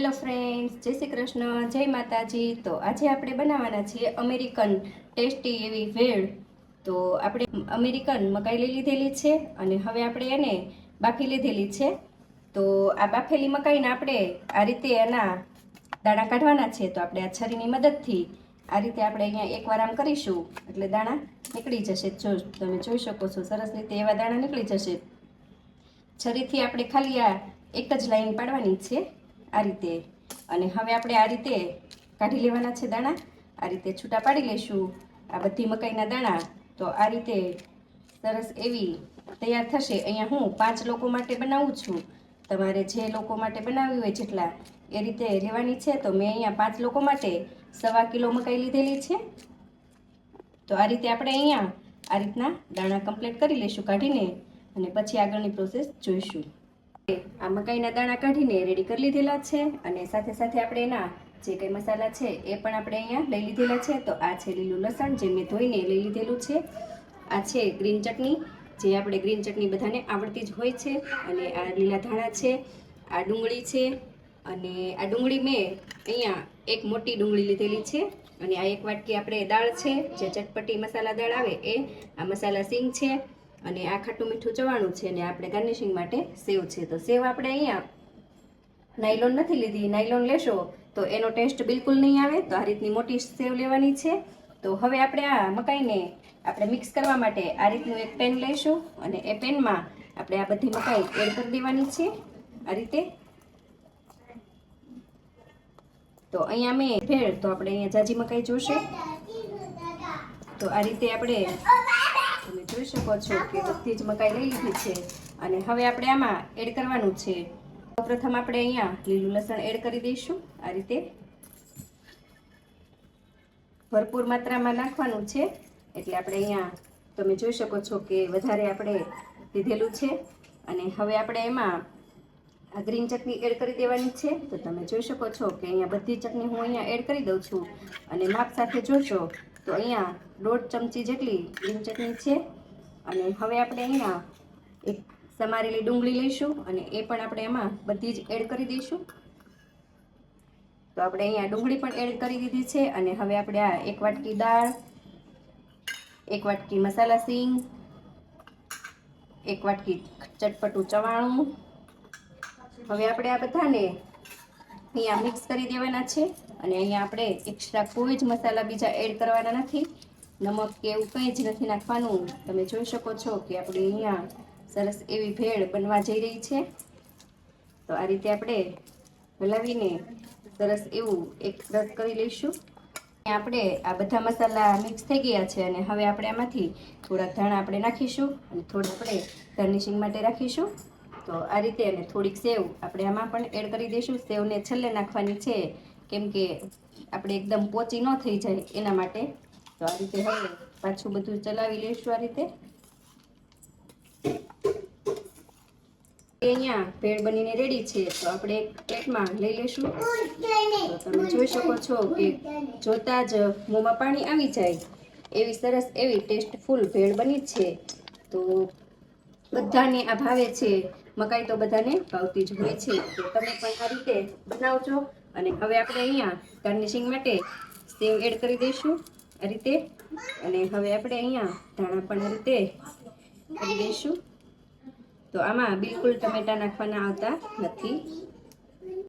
Hello friends જય શ્રી કૃષ્ણ, જય માતાજી. તો આજે આપણે બનાવવાના છીએ અમેરિકન ટેસ્ટી એવી ભેળ તો આપણે અમેરિકન મકાઈ લઈ લીધેલી છે અને હવે આપણે એને બાફી લીધેલી છે. તો આ બાફેલી મકાઈને આપણે આ રીતે એના દાણા કાઢવાના છે. તો આપણે આ છરીની મદદથી આ રીતે આપણે અહીંયા એકવાર આમ કરીશું. એટલે દાણા નીકળી જશે. જો તમે જોઈ શકો છો, સરસ રીતે એવા દાણા નીકળી જશે. છરીથી આપણે ખાલી આ એક જ લાઈન પાડવાની છે. આ રીતે. અને હવે આપણે આ રીતે કાઢી લેવાના છે દાણા. આ રીતે છૂટા પાડી લઈશું. આ બધી મકાઈના દાણા. તો આ રીતે સરસ એવી તૈયાર થશે. અહીંયા હું પાંચ લોકો માટે બનાવું છું. તમારે જે લોકો માટે બનાવવી હોય જેટલા એ રીતે લેવાની છે, તો મેં અહીંયા પાંચ લોકો માટે સવા કિલો મકાઈ લીધેલી છે. તો આ રીતે આપણે અહીંયા આ રીતના દાણા કમ્પ્લીટ કરી લઈશું કાઢીને અને પછી આગળની પ્રોસેસ જોઈશું. આ મકાઈના દાણા કાઢીને રેડી કરી લીધેલા છે અને સાથે સાથે આપણે એના જે કંઈ મસાલા છે એ પણ આપણે અહીંયા લઈ લીધેલા છે. તો આ છે લીલું લસણ જે મેં ધોઈને લઈ લીધેલું છે. આ છે ગ્રીન ચટણી, જે આપણે ગ્રીન ચટણી બધાને આવડતી જ હોય છે. અને આ લીલા ધાણા છે, આ ડુંગળી છે, અને આ ડુંગળી મેં અહીંયા એક મોટી ડુંગળી લીધેલી છે. અને આ એક વાટકી આપણે દાળ છે, જે ચટપટી મસાલા દાળ આવે એ, આ મસાલા સિંગ છે અને આ ખાટું મીઠું ચવાણું છે અને આપણે ગાર્નિશિંગ માટે સેવ છે. તો સેવ આપણે અહીંયા નાયલોન નથી લીધી, નાયલોન લેશો તો એનો ટેસ્ટ બિલકુલ નહીં આવે. તો આ રીતની મોટી સેવ લેવાની છે. તો હવે આપણે આ મકાઈને આપણે મિક્સ કરવા માટે આ રીતનું એક પેન લઈશું અને એ પેનમાં આપણે આ બધી મકાઈ એડ કરી દેવાની છે આ રીતે. તો અહીંયા મેં ભેળ, તો આપણે અહીંયા જાજી મકાઈ જોશે. તો આ રીતે આપણે તમે જોઈ શકો છો કે બધી જ મકાઈ લઈ લીધી છે. અને હવે આપણે આમાં એડ કરવાનું છે. પ્રથમ આપણે અહીંયા લીલું લસણ એડ કરી દઈશું. આ રીતે ભરપૂર માત્રામાં નાખવાનું છે. એટલે આપણે અહીંયા તમે જોઈ શકો છો કે વધારે આપણે લીધેલું છે. અને હવે આપણે એમાં આ ગ્રીન ચટણી એડ કરી દેવાની છે. તો તમે જોઈ શકો છો કે અહીંયા બધી ચટણી હું અહીંયા એડ કરી દઉં છું. અને માપ સાથે જોશો તો અહીંયા દોઢ ચમચી જેટલી ગ્રીન ચટણી છે. અને હવે આપણે અહીંયા એક સમારેલી ડુંગળી લઈશું અને એ પણ આપણે એમાં બધી જ એડ કરી દઈશું. તો આપણે અહીંયા ડુંગળી પણ એડ કરી દીધી છે અને હવે આપણે આ એક વાટકી દાળ, એક વાટકી મસાલા સિંગ, એક વાટકી ચટપટું ચવાણું. હવે આપણે આ બધાને અહીંયા મિક્સ કરી દેવાના છે અને અહીંયા આપણે એક્સ્ટ્રા કોઈ જ મસાલા બીજા એડ કરવાના નથી. નમક કે એવું કંઈ જ નથી નાખવાનું. તમે જોઈ શકો છો કે આપણે અહીંયા સરસ એવી ભેળ બનવા જઈ રહી છે. તો આ રીતે આપણે હલાવીને સરસ એવું એક રસ કરી લઈશું. આપણે આ બધા મસાલા મિક્સ થઈ ગયા છે અને હવે આપણે આમાંથી થોડા ધાણા આપણે નાખીશું અને થોડા આપણે ગાર્નિશિંગ માટે રાખીશું. તો આ રીતે અને થોડીક સેવ આપણે આમાં પણ એડ કરી દઈશું. સેવને છેલ્લે નાખવાની છે, કેમ કે આપણે એકદમ પોચી ન થઈ જાય એના માટે. તો આ રીતે હવે પાછું બધું ચલાવી લઈશું આ રીતે. અહીંયા ભેળ બનીને રેડી છે, તો આપણે એક પ્લેટમાં લઈ લઈશું. તમે જોઈ શકો છો કે જોતા જ મોંમાં પાણી આવી જાય. એવી સરસ એવી ટેસ્ટફુલ ભેળ બની છે. તો બધાને આ ભાવે છે. મકાઈ તો બધાને ભાવતી જ હોય છે. તો તમે પણ આ રીતે બનાવજો. અને હવે આપણે અહીંયા ગાર્નિશિંગ માટે સેવ એડ કરી દઈશું આ રીતે. અને હવે આપણે અહીંયા ધાણા પણ આ રીતે કરી દઈશું. તો આમાં બિલકુલ ટમેટા નાખવાના આવતા નથી.